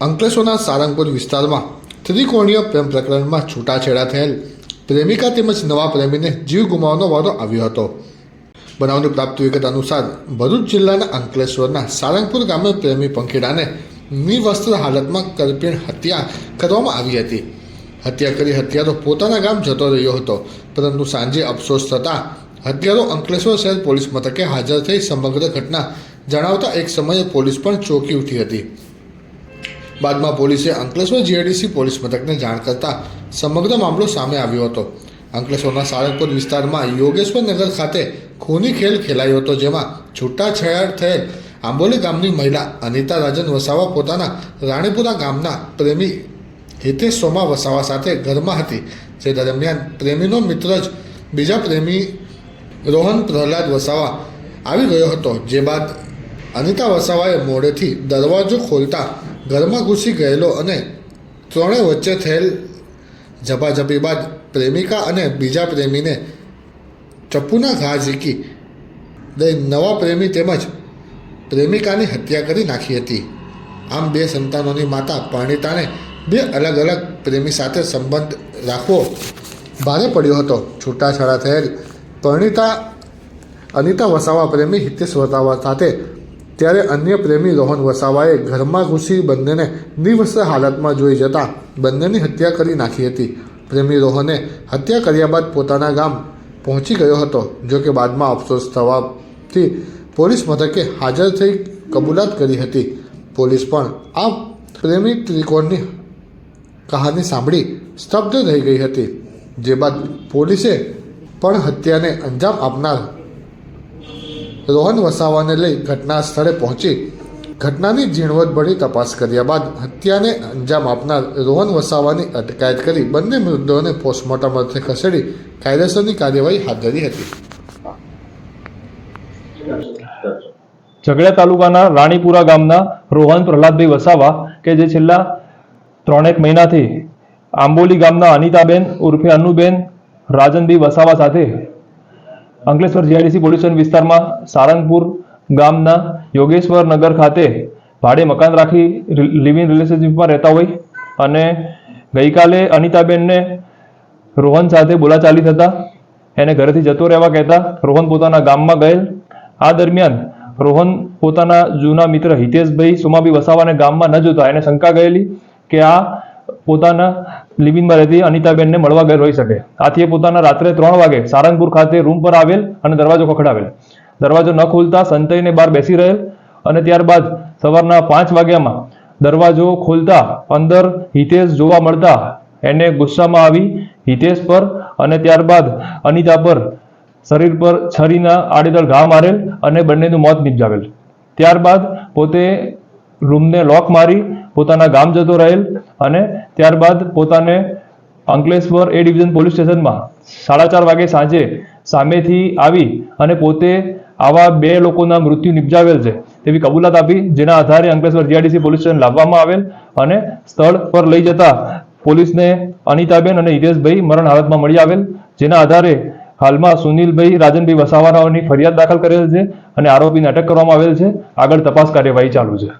અંકલેશ્વરના સારંગપુર વિસ્તારમાં ત્રિકોણીય પ્રેમ પ્રકરણમાં છૂટાછેડા થયેલ પ્રેમિકા તેમજ નવા પ્રેમીને જીવ ગુમાવવાનો વારો આવ્યો હતો. બનાવની પ્રાપ્ત વિગત અનુસાર ભરૂચ જિલ્લાના અંકલેશ્વરના સારંગપુર ગામે પ્રેમી પંખીડાને નિવસ્ત્ર હાલતમાં કરપીણ હત્યા કરવામાં આવી હતી. હત્યા કરી હત્યારો પોતાના ગામ જતો રહ્યો હતો, પરંતુ સાંજે અફસોસ થતાં હત્યારો અંકલેશ્વર શહેર પોલીસ મથકે હાજર થઈ સમગ્ર ઘટના જણાવતા એક સમયે પોલીસ પણ ચોંકી ઉઠી હતી. બાદમાં પોલીસે અંકલેશ્વર જીઆઈડીસી પોલીસ મથકને જાણ કરતા સમગ્ર મામલો સામે આવ્યો હતો. અંકલેશ્વરના સારંગપુર વિસ્તારમાં યોગેશ્વર નગર ખાતે ખૂની ખેલ ખેલાયો હતો, જેમાં છૂટાછેડાટ થયેલ આંબોલી ગામની મહિલા અનિતા રાજન વસાવા પોતાના રાણીપુરા ગામના પ્રેમી હિતેશ સોમા વસાવા સાથે ઘરમાં હતી. જે દરમિયાન પ્રેમીનો મિત્ર જ બીજા પ્રેમી રોહન પ્રહલાદ વસાવા આવી ગયો હતો. જે બાદ અનિતા વસાવાએ મોડેથી દરવાજો ખોલતા ઘરમાં ઘૂસી ગયેલો અને ત્રણેય વચ્ચે થયેલ ઝપાઝપી બાદ પ્રેમિકા અને બીજા પ્રેમીને ચપ્પુના ઘા ઝીકી દઈ નવા પ્રેમી તેમજ પ્રેમિકાની હત્યા કરી નાખી હતી. આમ બે સંતાનોની માતા પરણિતાને બે અલગ અલગ પ્રેમી સાથે સંબંધ રાખવો ભારે પડ્યો હતો. છૂટાછેડા થયેલ પરણિતા અનિતા વસાવા પ્રેમી હિતેશ વસાવા સાથે ત્યારે અન્ય પ્રેમી રોહન વસાવાએ ઘરમાં ઘૂસી બંનેને નિવસ્ત્ર હાલતમાં જોઈ જતા બંનેની હત્યા કરી નાખી હતી. પ્રેમી રોહને હત્યા કર્યા બાદ પોતાના ગામ પહોંચી ગયો હતો, જો કે બાદમાં અફસોસ થવાથી પોલીસ મથકે હાજર થઈ કબૂલાત કરી હતી. પોલીસ પણ આ પ્રેમી ત્રિકોણની કહાની સાંભળી સ્તબ્ધ રહી ગઈ હતી, જે બાદ પોલીસે પણ હત્યાને અંજામ આપનાર રોહન વસાવાને લઈ ઘટના સ્થળે પહોંચી ઘટનાની ઝીણવટભરી તપાસ કર્યા બાદ હત્યાને અંજામ આપનાર રોહન વસાવાની અટકાયત કરી બંને મૃતદેહોને પોસ્ટમોર્ટમ અર્થે ખસેડી કાયદેસરની કાર્યવાહી હાથ ધરી હતી. ઝઘડિયા તાલુકાના રાણીપુરા ગામના રોહન પ્રહલાદભાઈ વસાવા કે જે છેલ્લા ત્રણેક મહિનાથી આંબોલી ગામના અનિતાબેન ઉર્ફે અનુબેન રાજનભાઈ વસાવા સાથે અંકલેશ્વર જીઆઈડીસી પોલ્યુશન વિસ્તારમાં સારંગપુર ગામના યોગેશ્વર નગર ખાતે ભાડે મકાન રાખી લિવ ઇન રિલેશનશીપમાં રહેતા હોય અને ગઈકાલે અનિતાબેનને રોહન સાથે બોલાચાલી થતા એને ઘરેથી જતો રહેવા કહેતા રોહન પોતાના ગામમાં ગયેલ. આ દરમિયાન રોહન પોતાના જૂના મિત્ર હિતેશભાઈ સોમાભાઈ વસાવાને ગામમાં ન જોતા એને શંકા ગયેલી કે આ પોતાના લિવિંગમાં રહેતી અનિતાબેનને મળવા ગયેલ હોઈ શકે. આથી એ પોતાના રાત્રે ત્રણ વાગે સારંગપુર ખાતે રૂમ પર આવેલ અને દરવાજો ખખડાવેલ. દરવાજો ન ખોલતા સંતઈને બહાર બેસી રહેલ અને ત્યારબાદ સવારના પાંચ વાગ્યામાં દરવાજો ખોલતા અંદર હિતેશ જોવા મળતા એને ગુસ્સામાં આવી હિતેશ પર અને ત્યારબાદ અનિતા પર શરીર પર છરીના આડેદળ ઘા મારેલ અને બંનેનું મોત નિપજાવેલ. ત્યારબાદ પોતે રૂમને લોક મારી, પોતાના ગામ જતો રહેલ અને ત્યારબાદ પોતાને અંકલેશ્વર એ ડિવિઝન પોલીસ સ્ટેશનમાં સાડા ચાર વાગે સાંજે સામેથી આવી અને પોતે આવા બે લોકોના મૃત્યુ નિપજાવેલ છે તેવી કબૂલાત આપી, જેના આધારે અંકલેશ્વર જીઆરડીસી પોલીસ સ્ટેશન લાવવામાં આવેલ અને સ્થળ પર લઈ જતા પોલીસને અનિતાબેન અને હિતેશભાઈ મરણ હાલતમાં મળી આવેલ, જેના આધારે હાલમાં સુનિલભાઈ, રાજનભાઈ વસાવાનાઓની ફરિયાદ દાખલ કરેલ છે અને આરોપીને અટક કરવામાં આવેલ છે. આગળ તપાસ કાર્યવાહી ચાલુ છે.